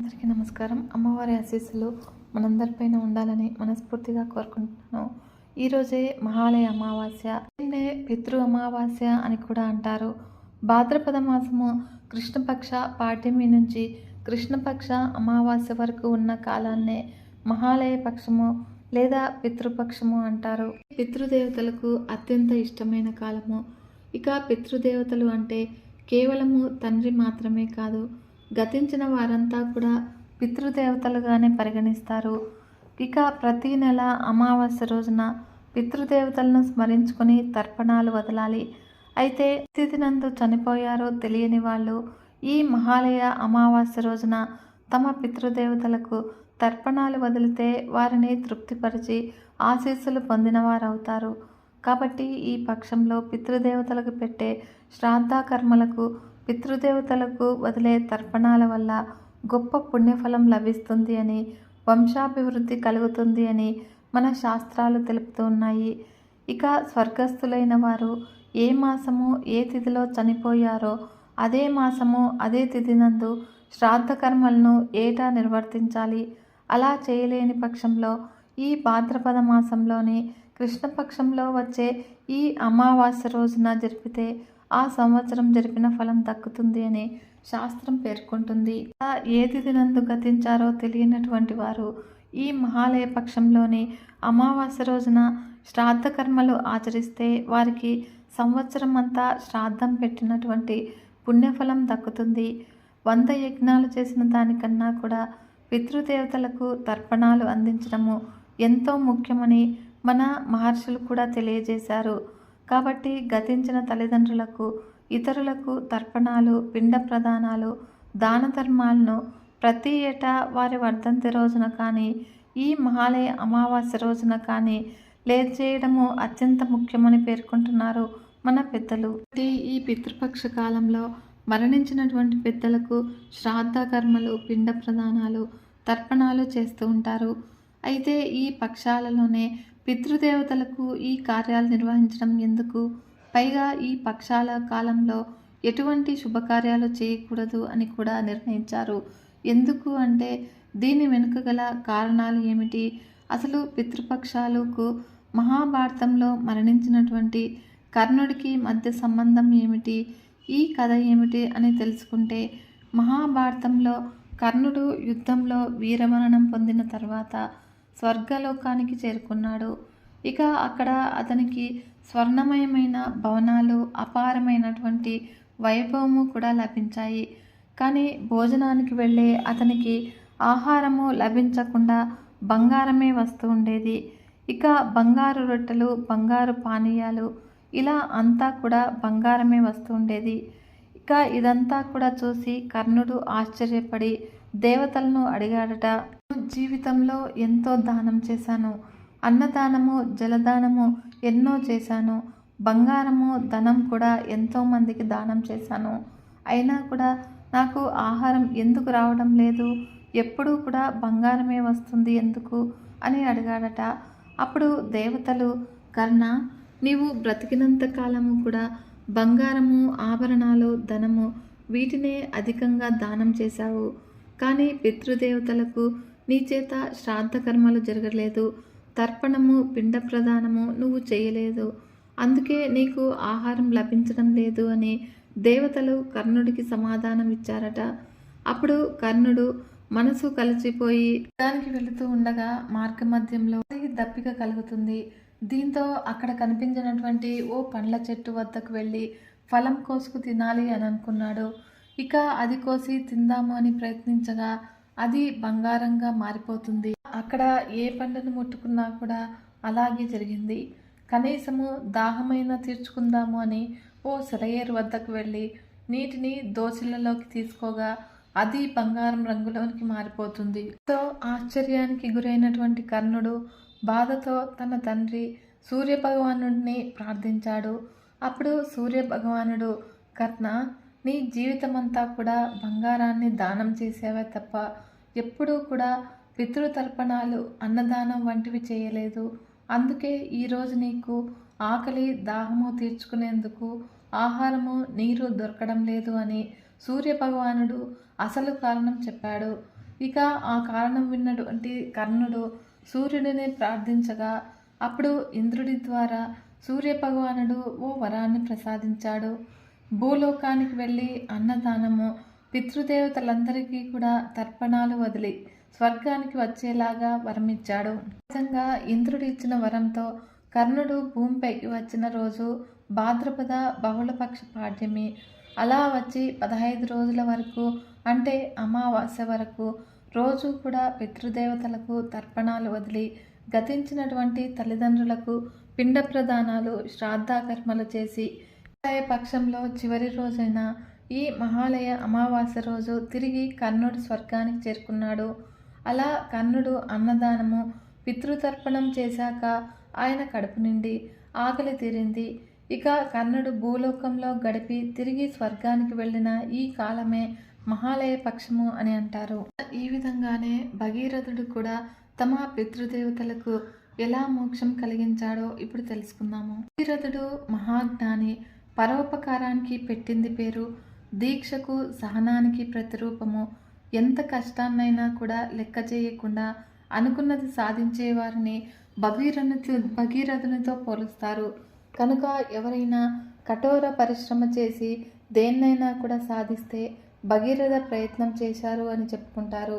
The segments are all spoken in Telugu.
అందరికీ నమస్కారం. అమ్మవారి ఆశీస్సులు మనందరిపైన ఉండాలని మనస్ఫూర్తిగా కోరుకుంటున్నాను. ఈరోజే మహాలయ అమావాస్య దీన్నే పితృ అమావాస్య అని కూడా అంటారు. భాద్రపద మాసము కృష్ణపక్ష పాఠ్యమి నుంచి కృష్ణపక్ష అమావాస్య వరకు ఉన్న కాలాన్నే మహాలయ పక్షము లేదా పితృపక్షము అంటారు. పితృదేవతలకు అత్యంత ఇష్టమైన కాలము. ఇక పితృదేవతలు అంటే కేవలము తండ్రి మాత్రమే కాదు గతించిన వారంతా కూడా పితృదేవతలుగానే పరిగణిస్తారు. ఇక ప్రతి నెల అమావాస్య రోజున పితృదేవతలను స్మరించుకొని తర్పణాలు వదలాలి. అయితే తిథినందు చనిపోయారో తెలియని వాళ్ళు ఈ మహాలయ అమావాస్య రోజున తమ పితృదేవతలకు తర్పణాలు వదిలితే వారిని తృప్తిపరిచి ఆశీస్సులు పొందినవారవుతారు. కాబట్టి ఈ పక్షంలో పితృదేవతలకు పెట్టే శ్రాద్ధ కర్మలకు పితృదేవతలకు వదిలే తర్పణాల వల్ల గొప్ప పుణ్యఫలం లభిస్తుంది అని వంశాభివృద్ధి కలుగుతుంది అని మన శాస్త్రాలు తెలుపుతూ ఉన్నాయి. ఇక స్వర్గస్థులైన వారు ఏ మాసము ఏ తిథిలో చనిపోయారో అదే మాసము అదే తిథి నందు శ్రాద్ధ కర్మలను ఏటా నిర్వర్తించాలి. అలా చేయలేని పక్షంలో ఈ భాద్రపద మాసంలోని కృష్ణపక్షంలో వచ్చే ఈ అమావాస్య రోజున జరిపితే ఆ సంవత్సరం జరిపిన ఫలం దక్కుతుంది అని శాస్త్రం పేర్కొంటుంది. ఏది దినందు గతించారో తెలియనటువంటి వారు ఈ మహాలయ పక్షంలోని అమావాస్య రోజున శ్రాద్ధ కర్మలు ఆచరిస్తే వారికి సంవత్సరం అంతా శ్రాద్ధం పెట్టినటువంటి పుణ్యఫలం దక్కుతుంది. వంద యజ్ఞాలు చేసిన దానికన్నా కూడా పితృదేవతలకు తర్పణాలు అందించడము ఎంతో ముఖ్యమని మన మహర్షులు కూడా తెలియజేశారు. కాబట్టి గతించిన తల్లిదండ్రులకు ఇతరులకు తర్పణాలు పిండ ప్రదానాలు దాన ధర్మాలను ప్రతి ఏటా వారి వర్ధంతి రోజున కానీ ఈ మహాలయ అమావాస్య రోజున కానీ లేదు చేయడము అత్యంత ముఖ్యమని పేర్కొంటున్నారు మన పెద్దలు. ఈ పితృపక్ష కాలంలో మరణించినటువంటి పెద్దలకు శ్రాద్ధ కర్మలు పిండ ప్రదానాలు తర్పణాలు చేస్తూ ఉంటారు. అయితే ఈ పక్షాలలోనే పితృదేవతలకు ఈ కార్యాలు నిర్వహించడం ఎందుకు? పైగా ఈ పక్షాల కాలంలో ఎటువంటి శుభకార్యాలు చేయకూడదు అని కూడా నిర్ణయించారు. ఎందుకు అంటే దీని వెనుక గల కారణాలు ఏమిటి? అసలు పితృపక్షాలకు మహాభారతంలో మరణించినటువంటి కర్ణుడికి మధ్య సంబంధం ఏమిటి? ఈ కథ ఏమిటి అని తెలుసుకుంటే మహాభారతంలో కర్ణుడు యుద్ధంలో వీరమరణం పొందిన తర్వాత స్వర్గలోకానికి చేరుకున్నాడు. ఇక అక్కడ అతనికి స్వర్ణమయమైన భవనాలు అపారమైనటువంటి వైభవము కూడా లభించాయి. కానీ భోజనానికి వెళ్ళే అతనికి ఆహారము లభించకుండా బంగారమే వస్తూ ఉండేది. ఇక బంగారు రొట్టెలు బంగారు పానీయాలు ఇలా అంతా కూడా బంగారమే వస్తూ ఉండేది. ఇక ఇదంతా కూడా చూసి కర్ణుడు ఆశ్చర్యపడి దేవతలను అడిగాడట జీవితంలో ఎంతో దానం చేశాను. అన్నదానము జలదానము ఎన్నో చేశాను. బంగారము ధనం కూడా ఎంతో మందికి దానం చేశాను. అయినా కూడా నాకు ఆహారం ఎందుకు రావడం లేదు? ఎప్పుడూ కూడా బంగారమే వస్తుంది ఎందుకు? అని అడిగాడట. అప్పుడు దేవతలు కర్ణ నీవు బ్రతికినంత కాలము కూడా బంగారము ఆభరణాలు ధనము వీటినే అధికంగా దానం చేశావు. కానీ పితృదేవతలకు నీ చేత శ్రాద్ధ కర్మలు జరగలేదు. తర్పణము పిండ ప్రదానము నువ్వు చేయలేదు. అందుకే నీకు ఆహారం లభించడం లేదు అని దేవతలు కర్ణుడికి సమాధానం ఇచ్చారట. అప్పుడు కర్ణుడు మనసు కలిసిపోయి దానికి వెళుతూ ఉండగా మార్గ మధ్యంలో దప్పిక కలుగుతుంది. దీంతో అక్కడ కనిపించినటువంటి ఓ పండ్ల చెట్టు వద్దకు వెళ్ళి ఫలం కోసుకు తినాలి అని అనుకున్నాడు. ఇక అది కోసి తిందాము అని ప్రయత్నించగా అది బంగారంగా మారిపోతుంది. అక్కడ ఏ పండును ముట్టుకున్నా కూడా అలాగే జరిగింది. కనీసము దాహమైన తీర్చుకుందాము అని ఓ సెలయేరు వద్దకు వెళ్ళి నీటిని దోశలలోకి తీసుకోగా అది బంగారం రంగులోనికి మారిపోతుంది. తో ఆశ్చర్యానికి గురైనటువంటి కర్ణుడు బాధతో తన తండ్రి సూర్య భగవానుడిని ప్రార్థించాడు. అప్పుడు సూర్య భగవానుడు కర్ణ నీ జీవితం అంతా కూడా బంగారాన్ని దానం చేసేవే తప్ప ఎప్పుడూ కూడా పితృతర్పణాలు అన్నదానం వంటివి చేయలేదు. అందుకే ఈరోజు నీకు ఆకలి దాహము తీర్చుకునేందుకు ఆహారము నీరు దొరకడం లేదు అని సూర్య భగవానుడు అసలు కారణం చెప్పాడు. ఇక ఆ కారణం విన్నటువంటి కర్ణుడు సూర్యుడిని ప్రార్థించగా అప్పుడు ఇంద్రుడి ద్వారా సూర్య భగవానుడు ఓ వరాన్ని ప్రసాదించాడు. భూలోకానికి వెళ్ళి అన్నదానము పితృదేవతలందరికీ కూడా తర్పణాలు వదిలి స్వర్గానికి వచ్చేలాగా వరమిచ్చాడు. నిజంగా ఇంద్రుడు ఇచ్చిన వరంతో కర్ణుడు భూమిపైకి వచ్చిన రోజు భాద్రపద బహుళపక్ష పాడ్యమి. అలా వచ్చి పదహైదు రోజుల వరకు అంటే అమావాస్య వరకు రోజు కూడా పితృదేవతలకు తర్పణాలు వదిలి గతించినటువంటి తల్లిదండ్రులకు పిండ ప్రదానాలు శ్రాద్ధకర్మలు చేసి ఆదాయ పక్షంలో చివరి రోజైన ఈ మహాలయ అమావాస్య రోజు తిరిగి కర్ణుడు స్వర్గానికి చేరుకున్నాడు. అలా కర్ణుడు అన్నదానము పితృతర్పణం చేశాక ఆయన కడుపు నిండి ఆకలి తీరింది. ఇక కర్ణుడు భూలోకంలో గడిపి తిరిగి స్వర్గానికి వెళ్ళిన ఈ కాలమే మహాలయ పక్షము అని అంటారు. ఈ విధంగానే భగీరథుడు కూడా తమ పితృదేవతలకు ఎలా మోక్షం కలిగించాడో ఇప్పుడు తెలుసుకుందాము. భగీరథుడు మహాజ్ఞాని పరోపకారానికి పెట్టింది పేరు దీక్షకు సహనానికి ప్రతిరూపము. ఎంత కష్టాన్నైనా కూడా లెక్క చేయకుండా అనుకున్నది సాధించే వారిని భగీరథునితో భగీరథునితో పోలుస్తారు. కనుక ఎవరైనా కఠోర పరిశ్రమ చేసి దేన్నైనా కూడా సాధిస్తే భగీరథ ప్రయత్నం చేశారు అని చెప్పుకుంటారు.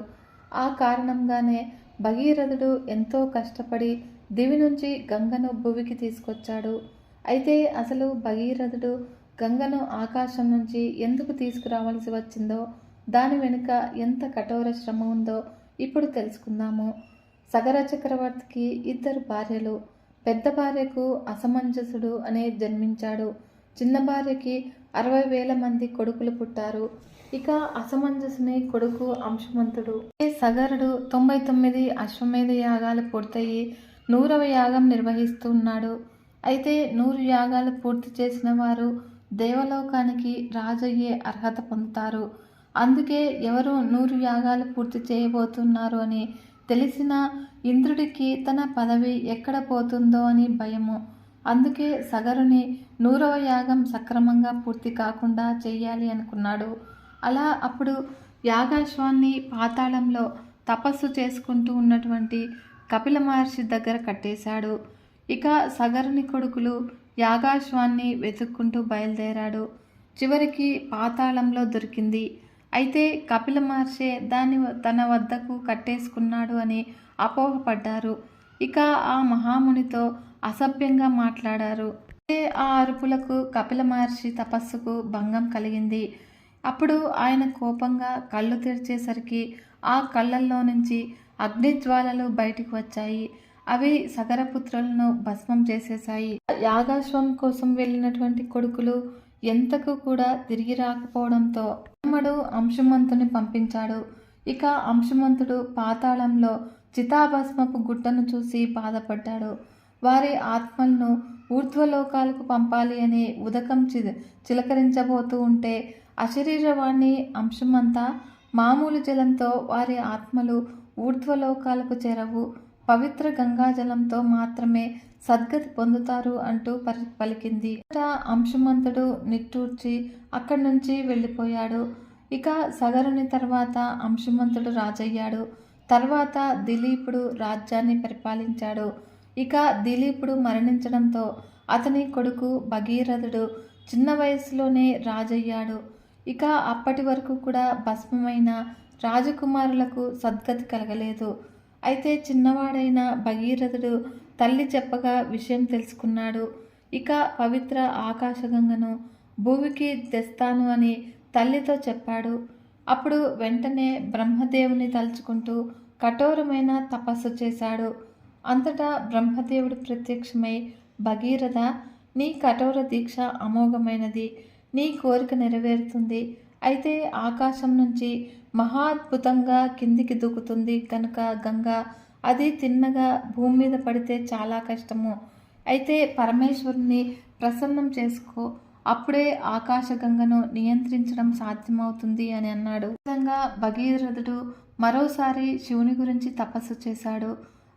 ఆ కారణంగానే భగీరథుడు ఎంతో కష్టపడి దివి నుంచి గంగను భువికి తీసుకొచ్చాడు. అయితే అసలు భగీరథుడు గంగను ఆకాశం నుంచి ఎందుకు తీసుకురావాల్సి వచ్చిందో దాని వెనుక ఎంత కఠోర శ్రమ ఉందో ఇప్పుడు తెలుసుకుందాము. సగర చక్రవర్తికి ఇద్దరు భార్యలు. పెద్ద భార్యకు అసమంజసుడు అనే జన్మించాడు. చిన్న భార్యకి అరవై వేల మంది కొడుకులు పుట్టారు. ఇక అసమంజసుని కొడుకు అంశమంతుడు. సగరుడు తొంభై తొమ్మిది అశ్వమేధ యాగాలు పూర్తయి నూరవ యాగం నిర్వహిస్తున్నాడు అయితే నూరు యాగాలు పూర్తి చేసిన వారు దేవలోకానికి రాజయ్యే అర్హత పొందుతారు. అందుకే ఎవరు నూరు యాగాలు పూర్తి చేయబోతున్నారు అని తెలిసిన ఇంద్రుడికి తన పదవి ఎక్కడ పోతుందో అని భయము. అందుకే సగరుని నూరవ యాగం సక్రమంగా పూర్తి కాకుండా చేయాలి అనుకున్నాడు. అలా అప్పుడు యాగాశ్వాన్ని పాతాళంలో తపస్సు చేసుకుంటూ ఉన్నటువంటి కపిల మహర్షి దగ్గర కట్టేశాడు. ఇక సగరుని కొడుకులు యాగాశ్వాన్ని వెతుక్కుంటూ బయలుదేరాడు. చివరికి పాతాళంలో దొరికింది. అయితే కపిల మహర్షే దాన్ని తన వద్దకు కట్టేసుకున్నాడు అని అపోహపడ్డారు. ఇక ఆ మహామునితో అసభ్యంగా మాట్లాడారు. అయితే ఆ అరుపులకు కపిల మహర్షి తపస్సుకు భంగం కలిగింది. అప్పుడు ఆయన కోపంగా కళ్ళు తెరిచేసరికి ఆ కళ్ళల్లో నుంచి అగ్నిజ్వాలలు బయటికి వచ్చాయి. అవి సగరపుత్రులను భస్మం చేసేశాయి. యాగాశ్వం కోసం వెళ్ళినటువంటి కొడుకులు ఎంతకు కూడా తిరిగి రాకపోవడంతో బ్రహ్మడు అంశుమంతుని పంపించాడు. ఇక అంశుమంతుడు పాతాళంలో చితాభస్మపు గుట్టను చూసి బాధపడ్డాడు. వారి ఆత్మలను ఊర్ధ్వలోకాలకు పంపాలి అని ఉదకం చి చిలకరించబోతూ ఉంటే అశరీరవాణి అంశమంతా మామూలు జలంతో వారి ఆత్మలు ఊర్ధ్వలోకాలకు చేరవు. పవిత్ర గంగాజలంతో మాత్రమే సద్గతి పొందుతారు అంటూ పరి పలికింది. ఇక నిట్టూర్చి అక్కడి నుంచి వెళ్ళిపోయాడు. ఇక సగరుని తర్వాత అంశమంతుడు రాజయ్యాడు. తర్వాత దిలీపుడు రాజ్యాన్ని పరిపాలించాడు. ఇక దిలీపుడు మరణించడంతో అతని కొడుకు భగీరథుడు చిన్న వయసులోనే రాజయ్యాడు. ఇక అప్పటి వరకు కూడా భస్మమైన రాజకుమారులకు సద్గతి కలగలేదు. అయితే చిన్నవాడైన భగీరథుడు తల్లి చెప్పగా విషయం తెలుసుకున్నాడు. ఇక పవిత్ర ఆకాశగంగను భూమికి తెస్తాను అని తల్లితో చెప్పాడు. అప్పుడు వెంటనే బ్రహ్మదేవుని తలుచుకుంటూ కఠోరమైన తపస్సు చేశాడు. అంతటా బ్రహ్మదేవుడు ప్రత్యక్షమై భగీరథ నీ కఠోర దీక్ష అమోఘమైనది. నీ కోరిక నెరవేరుతుంది. అయితే ఆకాశం నుంచి మహాద్భుతంగా కిందికి దూకుతుంది కనుక గంగ. అది తిన్నగా భూమి మీద పడితే చాలా కష్టము. అయితే పరమేశ్వరుని ప్రసన్నం చేసుకో. అప్పుడే ఆకాశగంగను నియంత్రించడం సాధ్యమవుతుంది అని అన్నాడు. విధంగా భగీరథుడు మరోసారి శివుని గురించి తపస్సు చేశాడు.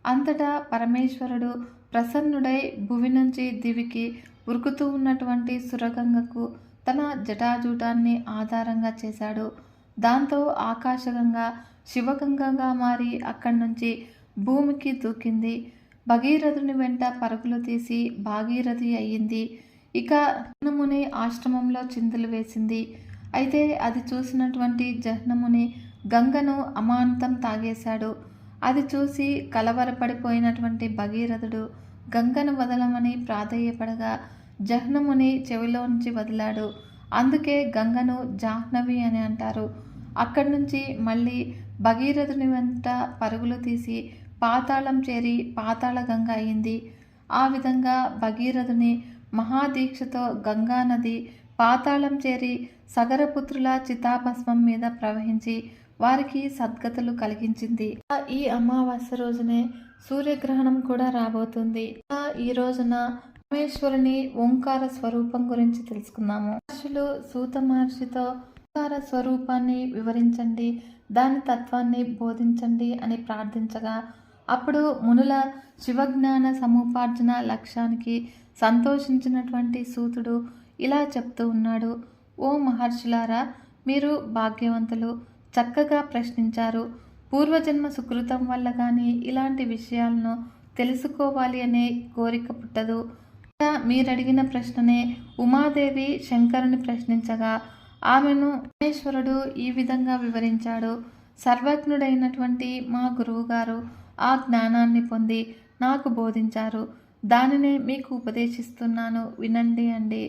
అంతటా పరమేశ్వరుడు ప్రసన్నుడై భువి నుంచి దివికి ఉరుకుతూ ఉన్నటువంటి సురగంగకు తన జటాజూటాన్ని ఆధారంగా చేశాడు. దాంతో ఆకాశగంగా శివగంగగా మారి అక్కడి నుంచి భూమికి దూకింది. భగీరథుని వెంట పరుగులు తీసి భాగీరథి అయ్యింది. ఇక జహ్నముని ఆశ్రమంలో చిందులు వేసింది. అయితే అది చూసినటువంటి జహ్నముని గంగను అమాంతం తాగేశాడు. అది చూసి కలవరపడిపోయినటువంటి భగీరథుడు గంగను వదలమని ప్రాధేయపడగా జహ్నముని చెవిలోంచి వదిలాడు. అందుకే గంగను జాహ్నవి అని అంటారు. అక్కడి నుంచి మళ్ళీ భగీరథుని వెంట పరుగులు తీసి పాతాళం చేరి పాతాళ గంగ అయింది. ఆ విధంగా భగీరథుని మహాదీక్షతో గంగా నది పాతాళం చేరి సగరపుత్రుల చితాభస్మం మీద ప్రవహించి వారికి సద్గతులు కలిగించింది. ఈ అమావాస్య రోజునే సూర్యగ్రహణం కూడా రాబోతుంది. ఈ రోజున పరమేశ్వరుని ఓంకార స్వరూపం గురించి తెలుసుకుందాము. మహర్షులు సూత మహర్షితో ఓంకార స్వరూపాన్ని వివరించండి దాని తత్వాన్ని బోధించండి అని ప్రార్థించగా అప్పుడు మునుల శివజ్ఞాన సముపార్జన లక్ష్యానికి సంతోషించినటువంటి సూతుడు ఇలా చెప్తూ ఉన్నాడు. ఓ మహర్షులారా మీరు భాగ్యవంతులు. చక్కగా ప్రశ్నించారు. పూర్వజన్మ సుకృతం వల్ల కానీ ఇలాంటి విషయాలను తెలుసుకోవాలి అనే కోరిక పుట్టదు. మీరడిగిన ప్రశ్ననే ఉమాదేవి శంకరుని ప్రశ్నించగా ఆమెను పరమేశ్వరుడు ఈ విధంగా వివరించాడు. సర్వజ్ఞుడైనటువంటి మా గురువుగారు ఆ జ్ఞానాన్ని పొంది నాకు బోధించారు. దానినే మీకు ఉపదేశిస్తున్నాను. వినండి అండి.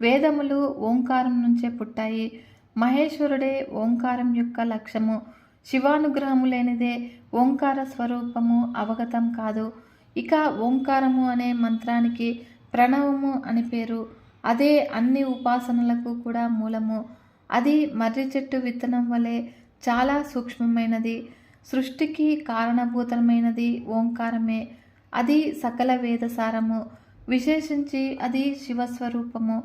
వేదములు ఓంకారం నుంచే పుట్టాయి. మహేశ్వరుడే ఓంకారం యొక్క లక్ష్యము. శివానుగ్రహము లేనిదే ఓంకార స్వరూపము అవగతం కాదు. ఇక ఓంకారము అనే మంత్రానికి ప్రణవము అని పేరు. అదే అన్ని ఉపాసనలకు కూడా మూలము. అది మర్రి చెట్టు విత్తనం వలె చాలా సూక్ష్మమైనది. సృష్టికి కారణభూతమైనది ఓంకారమే. అది సకల వేదసారము. విశేషించి అది శివస్వరూపము.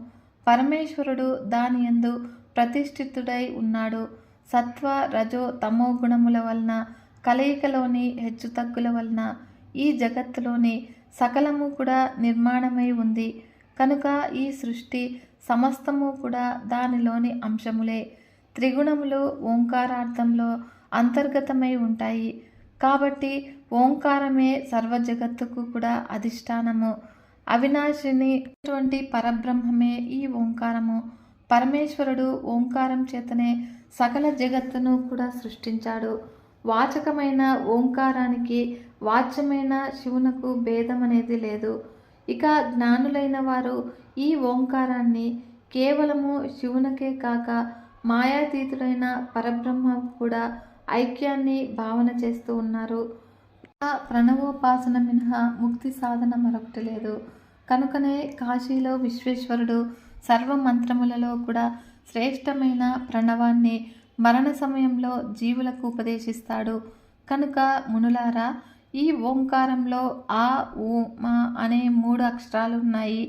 పరమేశ్వరుడు దాని యందు ప్రతిష్ఠితుడై ఉన్నాడు. సత్వ రజో తమో గుణముల వలన కలయికలోని హెచ్చుతగ్గుల వలన ఈ జగత్తులోని సకలము కూడా నిర్మాణమై ఉంది. కనుక ఈ సృష్టి సమస్తము కూడా దానిలోని అంశములే. త్రిగుణములు ఓంకారార్థంలో అంతర్గతమై ఉంటాయి. కాబట్టి ఓంకారమే సర్వ జగత్తుకు కూడా అధిష్టానము. అవినాశిని అటువంటి పరబ్రహ్మమే ఈ ఓంకారము. పరమేశ్వరుడు ఓంకారం చేతనే సకల జగత్తును కూడా సృష్టించాడు. వాచకమైన ఓంకారానికి వాచ్యమైన శివునకు భేదం అనేది లేదు. ఇక జ్ఞానులైన వారు ఈ ఓంకారాన్ని కేవలము శివునకే కాక మాయాతీతుడైన పరబ్రహ్మ కూడా ఐక్యాన్ని భావన చేస్తూ ఉన్నారు. ప్రణవోపాసన మినహా ముక్తి సాధన మరొకటి లేదు. కనుకనే కాశీలో విశ్వేశ్వరుడు సర్వ మంత్రములలో కూడా శ్రేష్టమైన ప్రణవాన్ని మరణ సమయంలో జీవులకు ఉపదేశిస్తాడు. కనుక మునులారా ఈ ఓంకారంలో ఆ ఊ మా అనే మూడు అక్షరాలు ఉన్నాయి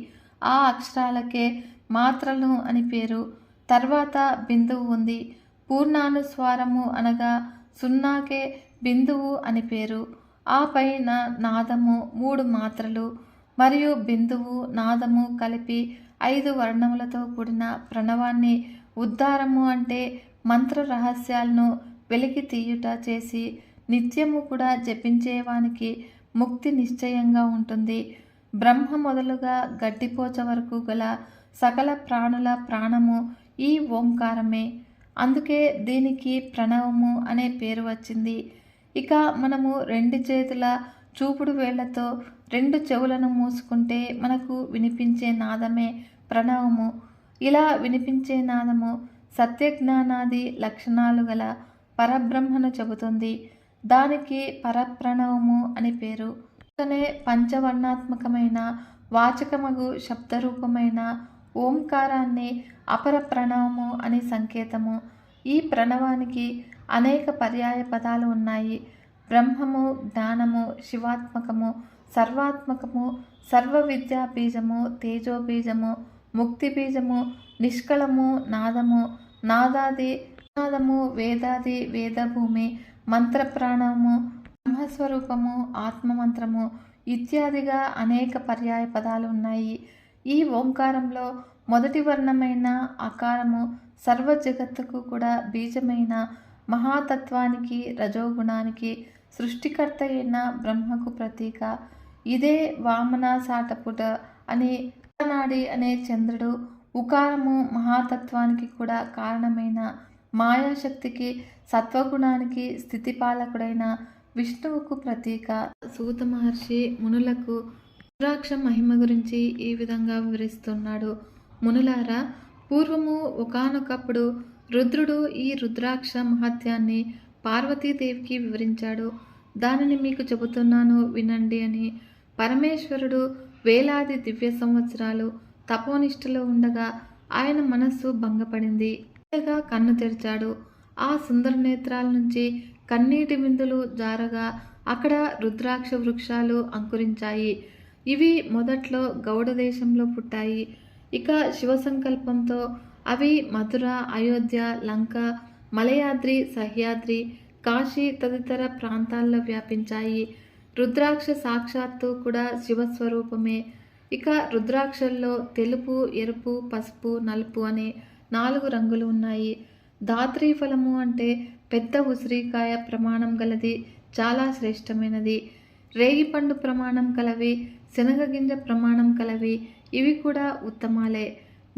ఆ అక్షరాలకే మాత్రలు అని పేరు. తర్వాత బిందువు ఉంది. పూర్ణానుస్వారము అనగా సున్నాకే బిందువు అని పేరు. ఆ పైన నాదము మూడు మాత్రలు మరియు బిందువు నాదము కలిపి ఐదు వర్ణములతో కూడిన ప్రణవాన్ని ఉద్దారము అంటే మంత్ర రహస్యాలను వెలికి తీయుట చేసి నిత్యము కూడా జపించేవానికి ముక్తి నిశ్చయంగా ఉంటుంది. బ్రహ్మ మొదలుగా గడ్డిపోచ వరకు గల సకల ప్రాణుల ప్రాణము ఈ ఓంకారమే. అందుకే దీనికి ప్రణవము అనే పేరు వచ్చింది. ఇక మనము రెండు చేతుల చూపుడు వేళ్ళతో రెండు చెవులను మూసుకుంటే మనకు వినిపించే నాదమే ప్రణవము. ఇలా వినిపించే నాదము సత్యజ్ఞానాది లక్షణాలు గల పరబ్రహ్మను చెబుతుంది. దానికి పరప్రణవము అని పేరు. అతనే పంచవర్ణాత్మకమైన వాచకమగు శబ్దరూపమైన ఓంకారాన్ని అపర ప్రణవము అని సంకేతము. ఈ ప్రణవానికి అనేక పర్యాయ పదాలు ఉన్నాయి. బ్రహ్మము జ్ఞానము శివాత్మకము సర్వాత్మకము సర్వ విద్యా బీజము తేజోబీజము ముక్తి బీజము నిష్కళము నాదము నాదాది నాదము వేదాది వేదభూమి మంత్రప్రాణము బ్రహ్మస్వరూపము ఆత్మమంత్రము ఇత్యాదిగా అనేక పర్యాయ పదాలు ఉన్నాయి. ఈ ఓంకారంలో మొదటి వర్ణమైన ఆకారము సర్వ జగత్తుకు కూడా బీజమైన మహాతత్వానికి రజోగుణానికి సృష్టికర్త అయిన బ్రహ్మకు ప్రతీక. ఇదే వామన సాటపుట అనే నాడి అనే చంద్రుడు ఉకారము మహాతత్వానికి కూడా కారణమైన మాయాశక్తికి సత్వగుణానికి స్థితిపాలకుడైన విష్ణువుకు ప్రతీక. సూత మహర్షి మునులకు రుద్రాక్ష మహిమ గురించి ఈ విధంగా వివరిస్తున్నాడు. మునులారా పూర్వము ఒకానొకప్పుడు రుద్రుడు ఈ రుద్రాక్ష మహత్యాన్ని పార్వతీదేవికి వివరించాడు. దానిని మీకు చెబుతున్నాను వినండి అని పరమేశ్వరుడు వేలాది దివ్య సంవత్సరాలు తపోనిష్టలో ఉండగా ఆయన మనస్సు భంగపడింది. మెల్లగా కన్ను తెరిచాడు. ఆ సుందర నేత్రాల నుంచి కన్నీటి బిందులు జారగా అక్కడ రుద్రాక్ష వృక్షాలు అంకురించాయి. ఇవి మొదట్లో గౌడ దేశంలో పుట్టాయి. ఇక శివ సంకల్పంతో అవి మధుర అయోధ్య లంక మలయాద్రి సహ్యాద్రి కాశీ తదితర ప్రాంతాల్లో వ్యాపించాయి. రుద్రాక్ష సాక్షాత్తు కూడా శివస్వరూపమే. ఇక రుద్రాక్షల్లో తెలుపు ఎరుపు పసుపు నలుపు అనే నాలుగు రంగులు ఉన్నాయి. దాత్రి ఫలము అంటే పెద్ద ఉసిరికాయ ప్రమాణం గలది చాలా శ్రేష్టమైనది. రేగిపండు ప్రమాణం కలవి శనగగింజ ప్రమాణం కలవి ఇవి కూడా ఉత్తమాలే.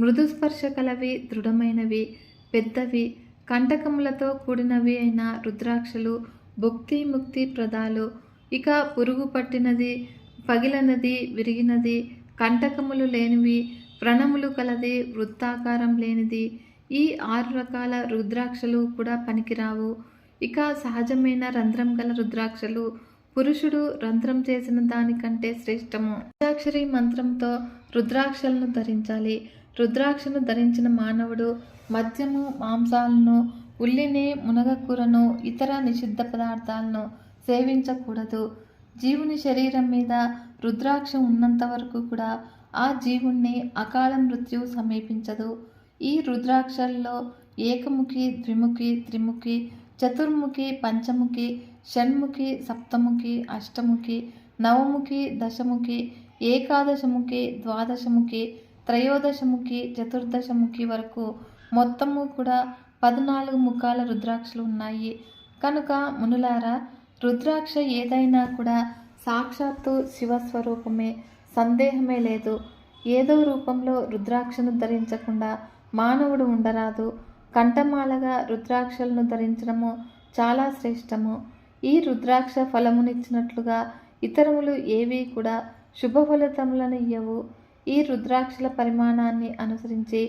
మృదుస్పర్శ కలవి దృఢమైనవి పెద్దవి. కంటకములతో కూడినవి అయిన రుద్రాక్షలు భుక్తి ముక్తి ప్రదాలు. ఇక పురుగు పట్టినది పగిలనది విరిగినది కంటకములు లేనివి వ్రణములు కలది వృత్తాకారం లేనిది ఈ ఆరు రకాల రుద్రాక్షలు కూడా పనికిరావు. ఇక సహజమైన రంధ్రం గల రుద్రాక్షలు పురుషుడు రంధ్రం చేసిన దానికంటే శ్రేష్టము. రుద్రాక్షరి మంత్రంతో రుద్రాక్షలను ధరించాలి. రుద్రాక్షను ధరించిన మానవుడు మద్యము మాంసాలను ఉల్లిని మునగకూరను ఇతర నిషిద్ధ పదార్థాలను సేవించకూడదు. జీవుని శరీరం మీద రుద్రాక్ష ఉన్నంత వరకు కూడా ఆ జీవుణ్ణి అకాల మృత్యువు సమీపించదు. ఈ రుద్రాక్షల్లో ఏకముఖి ద్విముఖి త్రిముఖి చతుర్ముఖి పంచముఖి షణ్ముఖి సప్తముఖి అష్టముఖి నవముఖి దశముఖి ఏకాదశముఖి ద్వాదశముఖి త్రయోదశముఖి చతుర్దశముఖి వరకు మొత్తము కూడా పద్నాలుగు ముఖాల రుద్రాక్షలు ఉన్నాయి. కనుక మునులారా రుద్రాక్ష ఏదైనా కూడా సాక్షాత్తు శివస్వరూపమే సందేహమే లేదు. ఏదో రూపంలో రుద్రాక్షను ధరించకుండా మానవుడు ఉండరాదు. కంఠమాలగా రుద్రాక్షలను ధరించడము చాలా శ్రేష్టము. ఈ రుద్రాక్ష ఫలమునిచ్చినట్లుగా ఇతరములు ఏవి కూడా శుభ ఫలితములను ఇయ్యవు. ఈ రుద్రాక్షల పరిమాణాన్ని అనుసరించి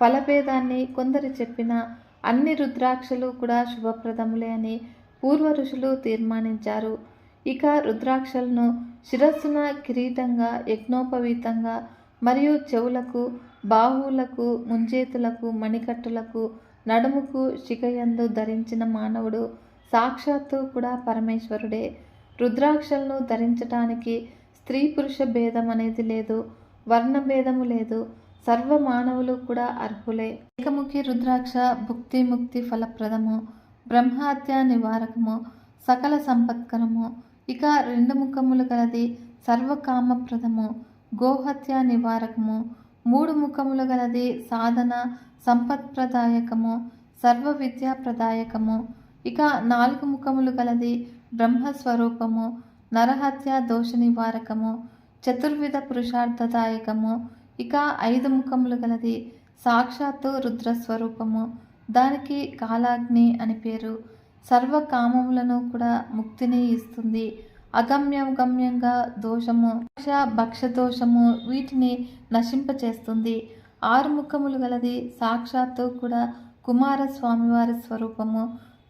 ఫలభేదాన్ని కొందరు చెప్పిన అన్ని రుద్రాక్షలు కూడా శుభప్రదములే అని పూర్వ ఋషులు తీర్మానించారు. ఇక రుద్రాక్షలను శిరస్సున కిరీటంగా యజ్ఞోపవీతంగా మరియు చెవులకు బాహువులకు ముంజేతులకు మణికట్టులకు నడుముకు శిఖయందు ధరించిన మానవుడు సాక్షాత్తు కూడా పరమేశ్వరుడే. రుద్రాక్షలను ధరించటానికి స్త్రీ పురుష భేదం అనేది లేదు వర్ణ భేదము లేదు సర్వ మానవులు కూడా అర్హులే. ఏకముఖి రుద్రాక్ష భుక్తి ముక్తి ఫలప్రదము. బ్రహ్మహత్య నివారకము సకల సంపత్కరము. ఇక రెండు ముఖములు గలది సర్వకామప్రదము గోహత్య నివారకము. మూడు ముఖములు గలది సాధన సంపత్ప్రదాయకము సర్వ విద్యా ప్రదాయకము ఇక నాలుగు ముఖములు గలది బ్రహ్మస్వరూపము నరహత్య దోష నివారకము చతుర్విధ పురుషార్థదాయకము. ఇక ఐదు ముఖములు గలది సాక్షాత్తు రుద్రస్వరూపము. దానికి కాలాగ్ని అని పేరు. సర్వకామములను కూడా ముక్తిని ఇస్తుంది. అగమ్యగమ్యంగా దోషము భక్ష దోషము వీటిని నశింపచేస్తుంది. ఆరు ముఖములు గలది సాక్షాత్తు కూడా కుమార స్వామివారి స్వరూపము.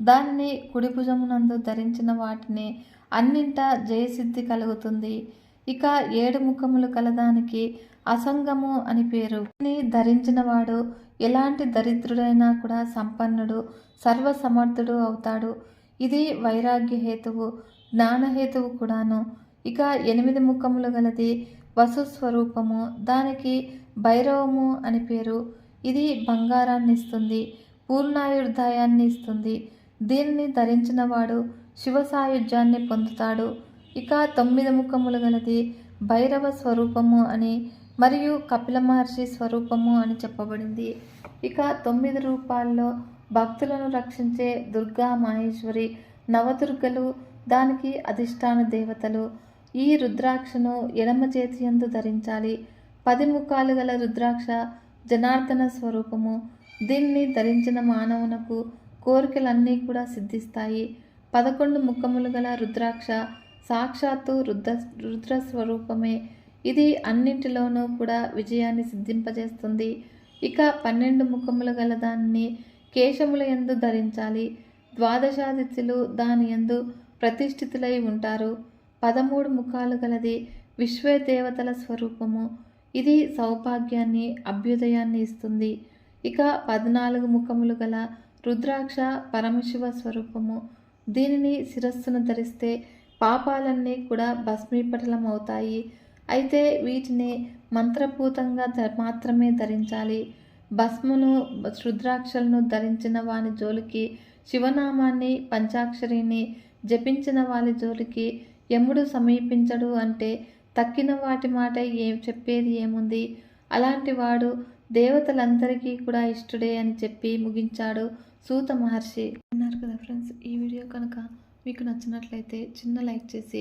దాన్ని కుడిభుజమునందు ధరించిన వాటిని అన్నింటా జయసిద్ధి కలుగుతుంది. ఇక ఏడు ముఖములు కలదానికి అసంగము అని పేరు. దీన్ని ధరించిన వాడు ఎలాంటి దరిద్రుడైనా కూడా సంపన్నుడు సర్వసమర్థుడు అవుతాడు. ఇది వైరాగ్య హేతువు జ్ఞానహేతువు కూడాను. ఇక ఎనిమిది ముఖములు గలది వసుస్వరూపము. దానికి భైరవము అని పేరు. ఇది బంగారాన్ని ఇస్తుంది పూర్ణాయుర్దాయాన్ని ఇస్తుంది. దీనిని ధరించినవాడు శివసాయుధ్యాన్ని శివ సాయుధ్యాన్ని పొందుతాడు. ఇక తొమ్మిది ముఖములు గలది భైరవ స్వరూపము అని మరియు కపిల మహర్షి స్వరూపము అని చెప్పబడింది. ఇక తొమ్మిది రూపాల్లో భక్తులను రక్షించే దుర్గా మహేశ్వరి నవదుర్గలు దానికి అధిష్టాన దేవతలు. ఈ రుద్రాక్షను ఎడమ చేతియందు ధరించాలి. పది ముఖాలు గల రుద్రాక్ష జనార్దన స్వరూపము. దీన్ని ధరించిన మానవునకు కోరికలన్నీ కూడా సిద్ధిస్తాయి. పదకొండు ముఖములు గల రుద్రాక్ష సాక్షాత్తు రుద్ర రుద్ర స్వరూపమే. ఇది అన్నింటిలోనూ కూడా విజయాన్ని సిద్ధింపజేస్తుంది. ఇక పన్నెండు ముఖములు గల దాన్ని కేశముల ఎందు ధరించాలి. ద్వాదశాదిత్యులు దాని యందు ప్రతిష్ఠితులై ఉంటారు. పదమూడు ముఖాలు గలది విశ్వే దేవతల స్వరూపము. ఇది సౌభాగ్యాన్ని అభ్యుదయాన్ని ఇస్తుంది. ఇక పద్నాలుగు ముఖములు గల రుద్రాక్ష పరమశివ స్వరూపము. దీనిని శిరస్సును ధరిస్తే పాపాలన్నీ కూడా భస్మీపటలం అవుతాయి అయితే వీటిని మంత్రపూతంగా మాత్రమే ధరించాలి. భస్మును రుద్రాక్షలను ధరించిన వాని జోలికి శివనామాన్ని పంచాక్షరిని జపించిన వారి జోలికి యముడు సమీపించడు అంటే తక్కిన వాటి మాట ఏం చెప్పేది ఏముంది? అలాంటి వాడు దేవతలందరికీ కూడా ఇష్టడే అని చెప్పి ముగించాడు సూత మహర్షి. అన్నారు కదా ఫ్రెండ్స్ ఈ వీడియో కనుక మీకు నచ్చినట్లయితే చిన్న లైక్ చేసి